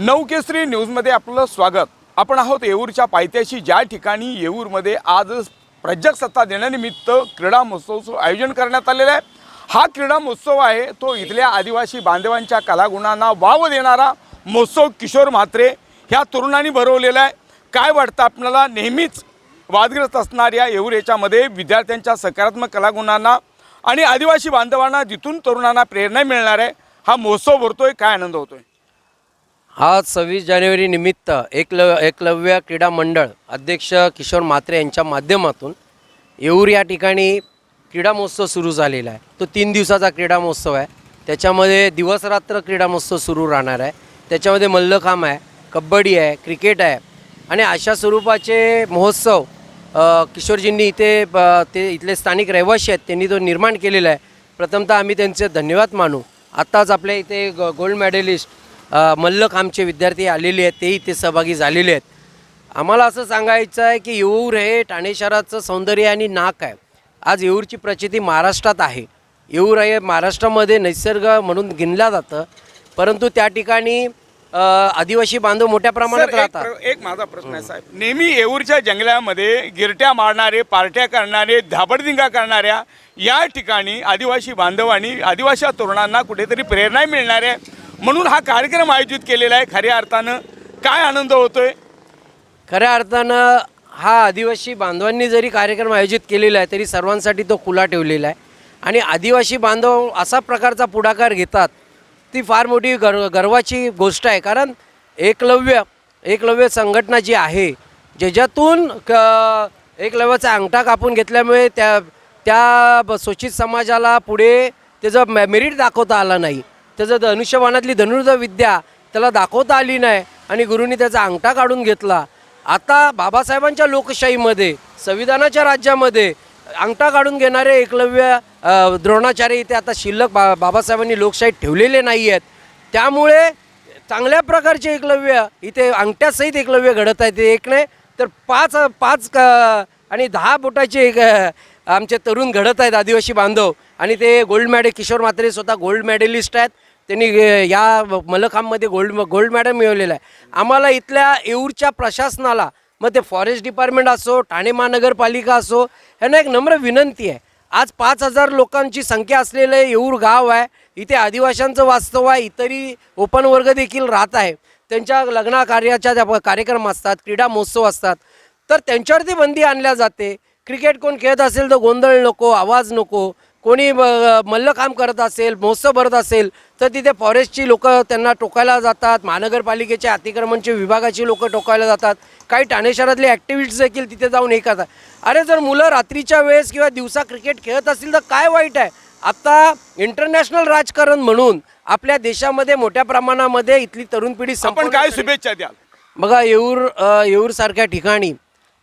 नवकेसरी न्यूजमध्ये आपलं स्वागत. आपण आहोत येऊरच्या पायथ्याशी. ज्या ठिकाणी येऊरमध्ये आज प्रजासत्ता देण्यानिमित्त क्रीडा महोत्सव आयोजन करण्यात आलेला आहे. हा क्रीडा महोत्सव आहे. तो इथल्या आदिवासी बांधवांच्या कलागुणांना वाव देणारा महोत्सव किशोर म्हात्रे ह्या तरुणांनी भरवलेला आहे. काय वाटतं आपल्याला? नेहमीच वादग्रस्त असणाऱ्या येऊर याच्यामध्ये विद्यार्थ्यांच्या सकारात्मक कलागुणांना आणि आदिवासी बांधवांना जिथून तरुणांना प्रेरणा मिळणार आहे हा महोत्सव भरतोय. काय आनंद होतोय? आज सव्वीस जानेवारी निमित्त एकलव एकलव्य क्रीडा मंडळ अध्यक्ष किशोर म्हात्रे यांच्या माध्यमातून येऊर या ठिकाणी क्रीडा महोत्सव सुरू झालेला आहे. तो तीन दिवसाचा क्रीडा महोत्सव आहे. त्याच्यामध्ये दिवसरात्र क्रीडा महोत्सव सुरू राहणार आहे. त्याच्यामध्ये मल्लखांब आहे कबड्डी आहे क्रिकेट आहे आणि अशा स्वरूपाचे महोत्सव किशोरजींनी इथे ते इथले स्थानिक रहिवासी आहेत त्यांनी तो निर्माण केलेला आहे. प्रथमतः आम्ही त्यांचे धन्यवाद मानू. आत्ताच आपल्या इथे ग गोल्ड मेडलिस्ट अ, मल्लखांबचे विद्यार्थी आलेले आहेत ते इथे सहभागी झालेले आहेत. आम्हाला असं सांगायचं आहे की येऊर हे ठाणे शहराचं सौंदर्य आणि नाक आहे. आज येऊरची प्रचिती महाराष्ट्रात आहे. येऊर हे महाराष्ट्रामध्ये नैसर्ग म्हणून गिनलं जातं परंतु त्या ठिकाणी आदिवासी बांधव मोठ्या प्रमाणात एक राहतात. एक माझा प्रश्न आहे साहेब. नेहमी येऊरच्या जंगलामध्ये गिरट्या मारणारे पार्ट्या करणारे धाबडदिंगा करणाऱ्या या ठिकाणी आदिवासी बांधवांनी आदिवासी तरुणांना कुठेतरी प्रेरणा मिळणार आहे. म्हणून हा कार्यक्रम आयोजित केलेला आहे. खऱ्या अर्थानं काय आनंद होतोय? खऱ्या अर्थानं हा आदिवासी बांधवांनी जरी कार्यक्रम आयोजित केलेला आहे तरी सर्वांसाठी तो खुला ठेवलेला आहे. आणि आदिवासी बांधव असा प्रकारचा पुढाकार घेतात ती फार मोठी गर्व गर्वाची गोष्ट आहे. कारण एकलव्य एकलव्य संघटना जी आहे ज्याच्यातून क एकलव्याचा अंगठा कापून घेतल्यामुळे त्या त्या ब- शोषित समाजाला पुढे त्याचं मे मेरिट दाखवता आलं नाही. त्याचं धनुष्यबाणातली धनुर्ध विद्या त्याला दाखवता आली नाही आणि गुरुनी त्याचा अंगठा काढून घेतला. आता बाबासाहेबांच्या लोकशाहीमध्ये संविधानाच्या राज्यामध्ये अंगठा काढून घेणारे एकलव्य द्रोणाचार्य इथे आता शिल्लक बा बाबासाहेबांनी लोकशाहीत ठेवलेले नाही आहेत त्यामुळे चांगल्या प्रकारचे एकलव्य इथे अंगठ्यासहित एकलव्य घडत आहेत एक नाही तर पाच पाच क आणि दहा बोटाचे एक आमचे तरुण घडत आहेत आदिवासी बांधव. आणि ते गोल्ड मेडल किशोर म्हात्रे स्वतः गोल्ड मेडलिस्ट आहेत. त्यांनी या मलखांबमध्ये गोल्ड गोल्ड मेडल मिळवलेलं आहे. आम्हाला इथल्या येऊरच्या प्रशासनाला मग ते फॉरेस्ट डिपार्टमेंट असो ठाणे महानगरपालिका असो ह्यांना एक नम्र विनंती आहे. आज पाच हजार लोकांची संख्या असलेलं येऊर गाव आहे. इथे आदिवाशांचं वास्तव आहे. इतरही ओपन वर्ग देखील राहत आहे. त्यांच्या लग्नाकार्याच्या ज्या कार्यक्रम असतात क्रीडा महोत्सव असतात. तर त्यांच्यावरती बंदी आणल्या जाते. क्रिकेट कोण खेळत असेल तर गोंधळ नको आवाज नको. कोणी ब- मल्लखांब करत असेल महोत्सव भरत असेल तर तिथे फॉरेस्टची लोक त्यांना टोकायला जातात महानगरपालिकेचे अतिक्रमणचे विभागाची लोक टोकायला जातात. काही ठाणे शहरातले ॲक्टिव्हिटीज देखील तिथे जाऊन हे करतात. अरे जर मुलं रात्रीच्या वेळेस किंवा दिवसा क्रिकेट खेळत असतील तर काय वाईट आहे? आता इंटरनॅशनल राजकारण म्हणून आपल्या देशामध्ये मोठ्या प्रमाणामध्ये इथली तरुण पिढी आपण काय. शुभेच्छा द्याल? बघा येऊर येऊरसारख्या ठिकाणी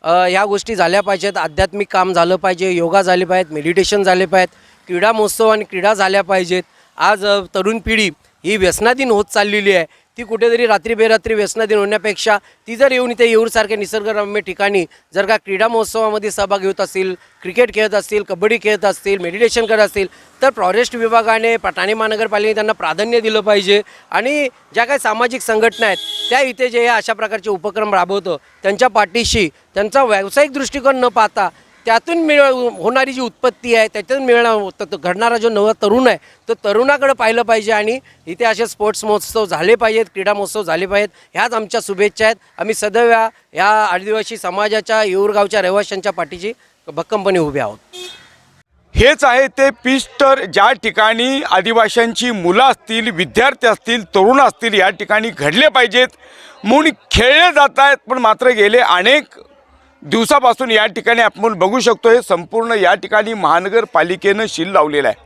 ह्या गोष्टी झाल्या पाहिजेत. आध्यात्मिक काम झालं पाहिजे योगा झाले पाहिजेत मेडिटेशन झाले पाहिजेत क्रीडा महोत्सव आणि क्रीडा झाल्या पाहिजेत. आज तरुण पिढी ही व्यसनाधीन होत चाललेली आहे. ती कुठेतरी रात्री बेरात्री व्यसनाधीन होण्यापेक्षा ती जर येऊन इथे येऊरसारख्या निसर्गरम्य ठिकाणी जर का क्रीडा महोत्सवामध्ये सहभाग घेत असतील क्रिकेट खेळत असतील कबड्डी खेळत असतील मेडिटेशन करत असतील तर फॉरेस्ट विभागाने ठाणे महानगरपालिकेने त्यांना प्राधान्य दिलं पाहिजे. आणि ज्या काही सामाजिक संघटना आहेत त्या इथे जे अशा प्रकारचे उपक्रम राबवतं त्यांच्या पाठीशी त्यांचा व्यावसायिक दृष्टिकोन न पाहता त्यातून मिळ होणारी जी उत्पत्ती आहे त्याच्यातून मिळणार हो, त- घडणारा जो नवा तरुण आहे तो तरुणाकडे पाहिलं पाहिजे आणि इथे असे स्पोर्ट्स महोत्सव झाले पाहिजेत क्रीडा महोत्सव झाले पाहिजेत. ह्याच आमच्या शुभेच्छा आहेत. आम्ही सदैव या- आदिवासी समाजाच्या येऊरगावच्या रहिवाशांच्या पाठीची भक्कमपणे उभे आहोत. हेच आहे ते पिस्टर. ज्या ठिकाणी आदिवाशांची मुलं असतील विद्यार्थी असतील तरुण असतील या ठिकाणी घडले पाहिजेत. म्हणून खेळले जात आहेत पण मात्र गेले अनेक दिवसापासून या ठिकाणी आपण बघू शकतो हे संपूर्ण या ठिकाणी महानगरपालिकेनं शील लावलेला आहे.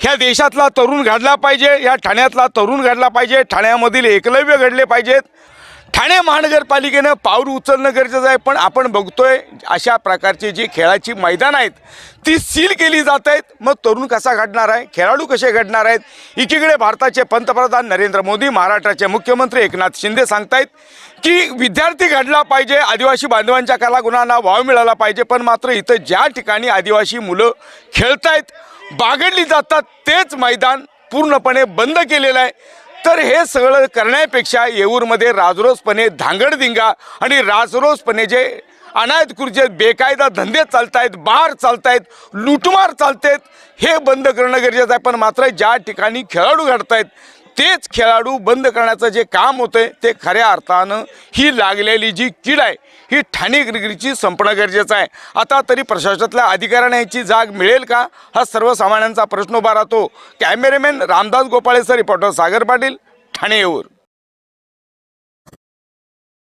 ह्या देशातला तरुण घडला पाहिजे या ठाण्यातला तरुण घडला पाहिजे ठाण्यामधील एकलव्य घडले पाहिजेत. ठाणे महानगरपालिकेनं पाऊल उचलणं गरजेचं आहे पण आपण बघतोय अशा प्रकारची जी खेळाची मैदान आहेत ती सील केली जात आहेत. मग तरुण कसा घडणार आहे खेळाडू कसे घडणार आहेत एकीकडे भारताचे पंतप्रधान नरेंद्र मोदी महाराष्ट्राचे मुख्यमंत्री एकनाथ शिंदे सांगतायत की विद्यार्थी घडला पाहिजे आदिवासी बांधवांच्या कलागुणांना वाव मिळाला पाहिजे पण मात्र इथं ज्या ठिकाणी आदिवासी मुलं खेळतायत बागडली जातात तेच मैदान पूर्णपणे बंद केलेलं आहे. तर हे सगळं करण्यापेक्षा येऊरमध्ये राजरोसपणे धांगडधिंगा आणि राजरोसपणे जे अनायत खुर्चे बेकायदा धंदे चालतायत बार चालतायत लुटमार चालतायत हे बंद करणं गरजेचं आहे. पण मात्र ज्या ठिकाणी खेळाडू घडतायत तेच खेळाडू बंद करण्याचं जे काम होतंय ते खऱ्या अर्थानं ही लागलेली जी कीड आहे ही ठाणे क्रिकेटची संपणं गरजेचं आहे. आता तरी प्रशासनातल्या अधिकाऱ्यांना याची जाग मिळेल का? हा सर्वसामान्यांचा प्रश्न उभा राहतो. Cameraman Ramdas Gopale sir reporter Sagar Patil Thane Yeoor.